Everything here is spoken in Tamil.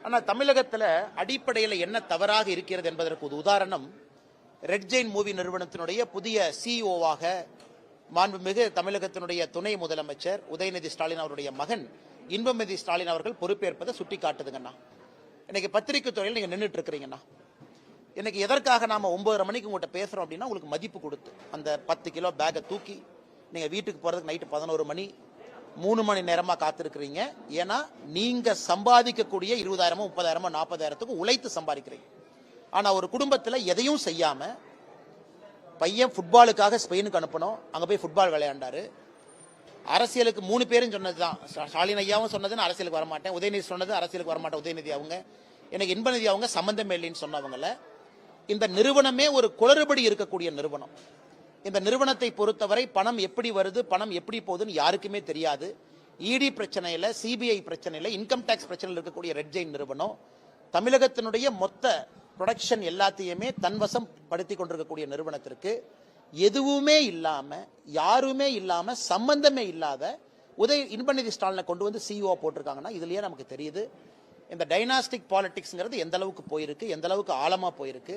ஆனால் தமிழகத்தில் அடிப்படையில் என்ன தவறாக இருக்கிறது என்பதற்கு ஒரு உதாரணம் ரெட் ஜெயின் மூவி நிறுவனத்தினுடைய புதிய சிஇஓவாக மாண்புமிகு தமிழகத்தினுடைய துணை முதலமைச்சர் உதயநிதி ஸ்டாலின் அவருடைய மகன் இன்பமதி ஸ்டாலின் அவர்கள் பொறுப்பேற்பதை சுட்டி காட்டுதுங்கண்ணா இன்னைக்கு பத்திரிகை துறையில் நீங்கள் நின்றுட்டு இருக்கிறீங்கண்ணா இன்னைக்கு எதற்காக நாம் ஒன்பதரை மணிக்கு உங்கள்கிட்ட பேசுகிறோம் அப்படின்னா உங்களுக்கு மதிப்பு கொடுத்து அந்த பத்து கிலோ பேக்கை தூக்கி நீங்கள் வீட்டுக்கு போகிறதுக்கு நைட்டு பதினோரு மணி மூணு மணி நேரமா காத்திருக்கிறீங்க. ஏன்னா நீங்க சம்பாதிக்கக்கூடிய இருபதாயிரமோ முப்பதாயிரமோ நாற்பதாயிரத்துக்கு உழைத்து சம்பாதிக்கிறீங்க. ஆனா ஒரு குடும்பத்துல எதையும் செய்யாம பையன் ஃபுட்பாலுக்காக ஸ்பெயினுக்கு அனுப்பணும். அங்க போய் ஃபுட்பால் விளையாண்டாரு. அரசியலுக்கு மூணு பேரும் சொன்னதுதான். தான் ஸ்டாலின் ஐயாவும் சொன்னது அரசியலுக்கு வரமாட்டேன். உதயநிதி சொன்னது அரசியலுக்கு வரமாட்டேன். உதயநிதி அவங்க. எனக்கு இன்பநிதி அவங்க சம்பந்தமே இல்லைன்னு சொன்னவங்கள இந்த நிறுவனமே ஒரு குளறுபடி இருக்கக்கூடிய நிறுவனம். இந்த நிறுவனத்தை பொறுத்தவரை பணம் எப்படி வருது பணம் எப்படி போகுதுன்னு யாருக்குமே தெரியாது. இடி பிரச்சனையில் சிபிஐ பிரச்சனையில் இன்கம் டேக்ஸ் பிரச்சனையில் இருக்கக்கூடிய ரெட் ஜெயின் நிறுவனம் தமிழகத்தினுடைய மொத்த ப்ரொடக்ஷன் எல்லாத்தையுமே தன்வசம் படுத்தி கொண்டிருக்கக்கூடிய நிறுவனத்திற்கு எதுவுமே இல்லாமல் யாருமே இல்லாமல் சம்பந்தமே இல்லாத உதய இன்பநிதி ஸ்டாலினை கொண்டு வந்து சிஇஓ போட்டிருக்காங்கன்னா இதுலயே நமக்கு தெரியுது. இந்த டைனாஸ்டிக் பாலிடிக்ஸ்ங்கிறது எந்த அளவுக்கு போயிருக்கு எந்த அளவுக்கு ஆழமாக போயிருக்கு.